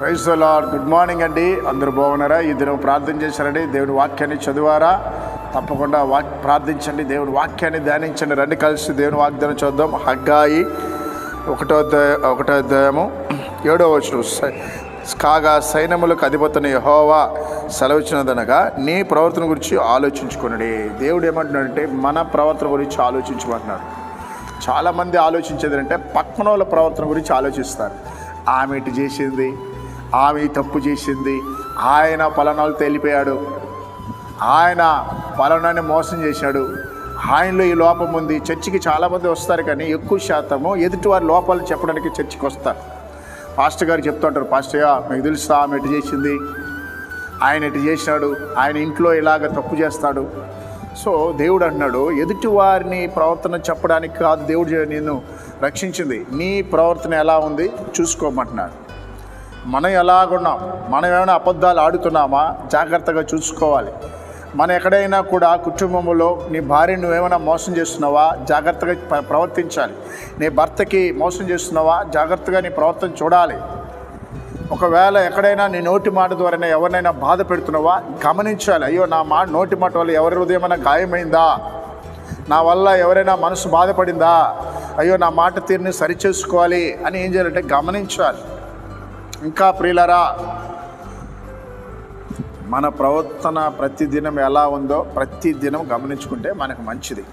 Praise lord. Good morning అండి. అందరూ బాగున్నారా? ఈ దినం ప్రార్థన చేశారండి. దేవుడి వాక్యాన్ని చదివారా? తప్పకుండా వాక్ ప్రార్థించండి. దేవుడి వాక్యాన్ని ధ్యానించండి. రండి కలిసి దేవుని వాగ్దానం చూద్దాం. హగ్గాయి ఒకటో ఒకటో అధ్యాయము ఏడో వచ్చిన కాగా సైన్యములకు అధిపతిని యెహోవా సెలవిచ్చినదనగా నీ ప్రవర్తన గురించి ఆలోచించుకున్నాడు దేవుడు ఏమంటున్నాడంటే మన ప్రవర్తన గురించి ఆలోచించమంటున్నాడు. చాలామంది ఆలోచించేది అంటే పక్కన వాళ్ళ ప్రవర్తన గురించి ఆలోచిస్తారు. ఆమె ఇటు చేసింది ఆమె తప్పు చేసింది. ఆయన పలానాలు తేలిపోయాడు. ఆయన పలానాన్ని మోసం చేశాడు. ఆయనలో ఈ లోపం ఉంది. చర్చికి చాలామంది వస్తారు కానీ ఎక్కువ శాతము ఎదుటివారి లోపాలు చెప్పడానికి చర్చికి వస్తారు. పాస్టర్ గారు చెప్తుంటారు పాస్టర్గా మీకు తెలుసా? ఆమె ఇటు చేసింది? ఆయన ఇటు చేశాడు? ఆయన ఇంట్లో ఇలాగ తప్పు చేస్తాడు? సో దేవుడు అన్నాడు ఎదుటి వారిని ప్రవర్తన చెప్పడానికి కాదు. దేవుడు నేను రక్షించింది. నీ ప్రవర్తన ఎలా ఉంది? చూసుకోమంటున్నాడు మనం ఎలాగున్నాం? మనం ఏమైనా అబద్ధాలు ఆడుతున్నామా? జాగ్రత్తగా చూసుకోవాలి. మనం ఎక్కడైనా కూడా కుటుంబంలో నీ భార్యను నువ్వేమైనా మోసం చేస్తున్నావా? జాగ్రత్తగా ప్రవర్తించాలి. నీ భర్తకి మోసం చేస్తున్నావా? జాగ్రత్తగా నీ ప్రవర్తన చూడాలి. ఒకవేళ ఎక్కడైనా నీ నోటి మాట ద్వారా ఎవరినైనా బాధ పెడుతున్నావా? గమనించాలి. అయ్యో నా మాట నోటి మాట వల్ల ఎవరి హృదయమైనా గాయమైందా? నా వల్ల ఎవరైనా మనసు బాధపడిందా? అయ్యో నా మాట తీరుని సరిచేసుకోవాలి అని ఏం చేయాలంటే గమనించాలి. ఇంకా ప్రియులరా మన ప్రవర్తన ప్రతిదినం ఎలా ఉందో ప్రతిదినం గమనించుకుంటే మనకు మంచిది.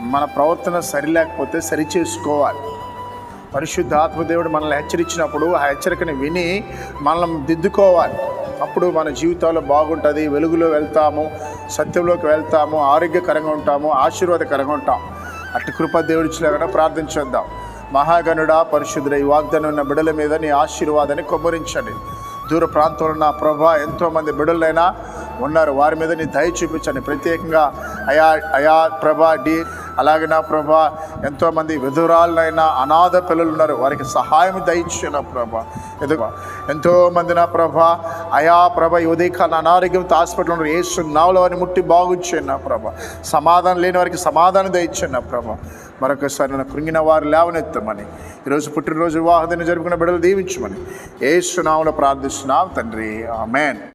మన ప్రవర్తన సరిలేకపోతే సరిచేసుకోవాలి పరిశుద్ధ ఆత్మదేవుడు మనల్ని హెచ్చరించినప్పుడు ఆ హెచ్చరికని విని మనల్ని దిద్దుకోవాలి. అప్పుడు మన జీవితంలో బాగుంటుంది వెలుగులో వెళ్తాము సత్యంలోకి వెళ్తాము ఆరోగ్యకరంగా ఉంటాము ఆశీర్వాదకరంగా ఉంటాం. అటు కృప దేవుడిచ్చిలాగా ప్రార్థించేద్దాం మహాగణుడా పరిశుద్ధుడ ఈ వాగ్దానం ఉన్న బిడల మీద నీ ఆశీర్వాదాన్ని కొమ్మరించండి. దూర ప్రాంతంలో నా ప్రభా ఎంతోమంది బిడలైనా ఉన్నారు. వారి మీద నీ దయ చూపించండి. ప్రత్యేకంగా అయా అయా ప్రభా డి అలాగే నా ప్రభా ఎంతోమంది విధురాలనైనా అనాథ పిల్లలు ఉన్నారు. వారికి సహాయం దయచు నా ప్రభా. ఎందుకు? ఎంతోమంది నా ప్రభా అయా ప్రభ ఉదయకాల అనారోగ్యంతో హాస్పిటల్ ఉన్నారు ఏసు నావులో వారిని ముట్టి బాగుచ్చాను నా ప్రభా. సమాధానం లేని వారికి సమాధానం దయచాను నా ప్రభా. మరొకసారి నన్ను కృంగిన వారు లేవనెత్తమని ఈరోజు పుట్టినరోజు వివాహదిన జరుపుకున్న బిడ్డలు దీవించమని ఏసునామలో ప్రార్థిస్తున్నాం తండ్రి. ఆమెన్.